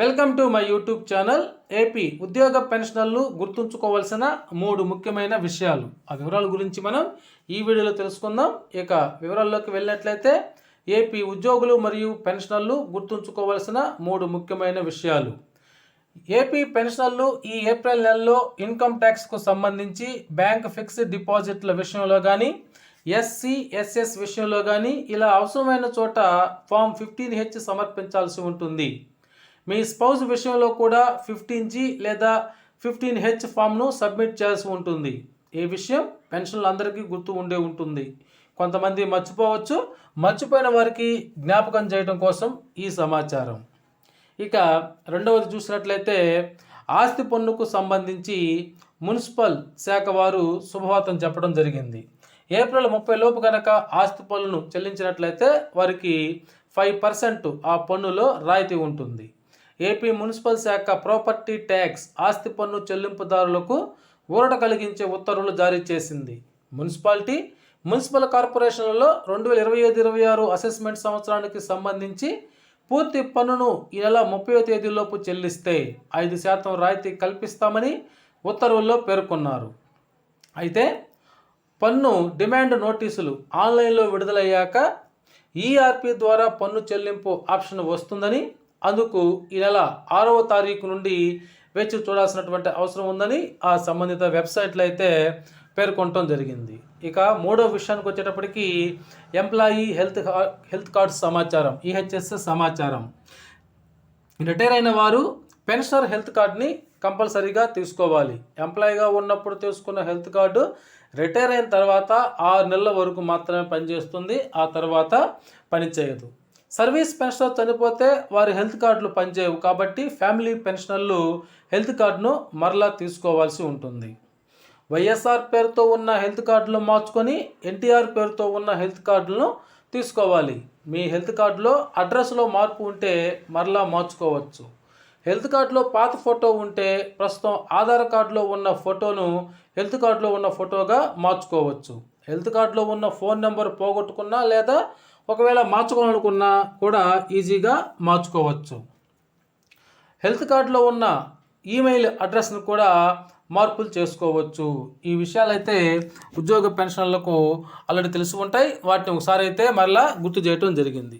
Welcome to my YouTube channel AP ఉద్యోగ పెన్షనర్లు గుర్తుంచుకోవాల్సిన మూడు ముఖ్యమైన విషయాలు. ఆ వివరాల గురించి మనం ఈ వీడియోలో తెలుసుకుందాం. ఇక వివరాల్లోకి వెళ్ళినట్లయితే ఏపీ ఉద్యోగులు మరియు పెన్షనర్లు గుర్తుంచుకోవాల్సిన మూడు ముఖ్యమైన విషయాలు. ఏపీ పెన్షనర్లు ఈ ఏప్రిల్ నెలలో ఇన్కమ్ ట్యాక్స్కు సంబంధించి బ్యాంక్ ఫిక్స్డ్ డిపాజిట్ల విషయంలో కానీ ఎస్సీ ఎస్ఎస్ విషయంలో కానీ ఇలా అవసరమైన చోట ఫామ్ ఫిఫ్టీన్ హెచ్ సమర్పించాల్సి ఉంటుంది. మీ స్పౌస్ విషయంలో కూడా ఫిఫ్టీన్ జీ లేదా ఫిఫ్టీన్ హెచ్ ఫామ్ను సబ్మిట్ చేయాల్సి ఉంటుంది. ఈ విషయం పెన్షన్లు అందరికీ గుర్తు ఉండే ఉంటుంది. కొంతమంది మర్చిపోవచ్చు. మర్చిపోయిన వారికి జ్ఞాపకం చేయడం కోసం ఈ సమాచారం. ఇక రెండవది చూసినట్లయితే ఆస్తి పన్నుకు సంబంధించి మున్సిపల్ శాఖ వారు శుభవార్తం చెప్పడం జరిగింది. ఏప్రిల్ ముప్పై లోపు కనుక ఆస్తి పన్నును చెల్లించినట్లయితే వారికి ఫైవ్ పర్సెంట్ ఆ పన్నులో రాయితీ ఉంటుంది. ఏపీ మున్సిపల్ శాఖ ప్రాపర్టీ ట్యాక్స్ ఆస్తి పన్ను చెల్లింపుదారులకు ఊరట కలిగించే ఉత్తర్వులు జారీ చేసింది. మున్సిపాలిటీ మున్సిపల్ కార్పొరేషన్లలో రెండు వేల ఇరవై ఐదు ఇరవై ఆరు అసెస్మెంట్ సంవత్సరానికి సంబంధించి పూర్తి పన్నును ఈ నెల ముప్పై తేదీలోపు చెల్లిస్తే ఐదు శాతం రాయితీ కల్పిస్తామని ఉత్తర్వుల్లో పేర్కొన్నారు. అయితే పన్ను డిమాండ్ నోటీసులు ఆన్లైన్లో విడుదలయ్యాక ఈఆర్పి ద్వారా పన్ను చెల్లింపు ఆప్షన్ వస్తుందని అందుకు ఈ నెల ఆరవ తారీఖు నుండి వేచి చూడాల్సినటువంటి అవసరం ఉందని ఆ సంబంధిత వెబ్సైట్లో అయితే పేర్కొనటం జరిగింది. ఇక మూడో విషయానికి వచ్చేటప్పటికి ఎంప్లాయీ హెల్త్ హెల్త్ కార్డ్ సమాచారం ఈహెచ్ఎస్ సమాచారం. రిటైర్ అయిన వారు పెన్షనర్ హెల్త్ కార్డ్ని కంపల్సరీగా తీసుకోవాలి. ఎంప్లాయీగా ఉన్నప్పుడు తీసుకున్న హెల్త్ కార్డు రిటైర్ అయిన తర్వాత ఆరు నెలల వరకు మాత్రమే పనిచేస్తుంది. ఆ తర్వాత పనిచేయదు సర్వీస్ పెన్షనర్ చనిపోతే వారి హెల్త్ కార్డులు పనిచేయవు కాబట్టి ఫ్యామిలీ పెన్షనర్లు హెల్త్ కార్డును మరలా తీసుకోవాల్సి ఉంటుంది. వైఎస్ఆర్ పేరుతో ఉన్న హెల్త్ కార్డులు మార్చుకొని ఎన్టీఆర్ పేరుతో ఉన్న హెల్త్ కార్డులను తీసుకోవాలి. మీ హెల్త్ కార్డులో అడ్రస్లో మార్పు ఉంటే మరలా మార్చుకోవచ్చు. హెల్త్ కార్డులో పాత ఫోటో ఉంటే ప్రస్తుతం ఆధార్ కార్డులో ఉన్న ఫోటోను హెల్త్ కార్డులో ఉన్న ఫోటోగా మార్చుకోవచ్చు. హెల్త్ కార్డులో ఉన్న ఫోన్ నెంబర్ పోగొట్టుకున్నా లేదా ఒకవేళ మార్చుకోవాలనుకున్నా కూడా ఈజీగా మార్చుకోవచ్చు. హెల్త్ కార్డులో ఉన్న ఈమెయిల్ అడ్రస్ను కూడా మార్పులు చేసుకోవచ్చు. ఈ విషయాలైతే ఉద్యోగ పెన్షన్లకు ఆల్రెడీ తెలిసి ఉంటాయి. వాటిని ఒకసారి అయితే మరలా గుర్తు చేయటం జరిగింది.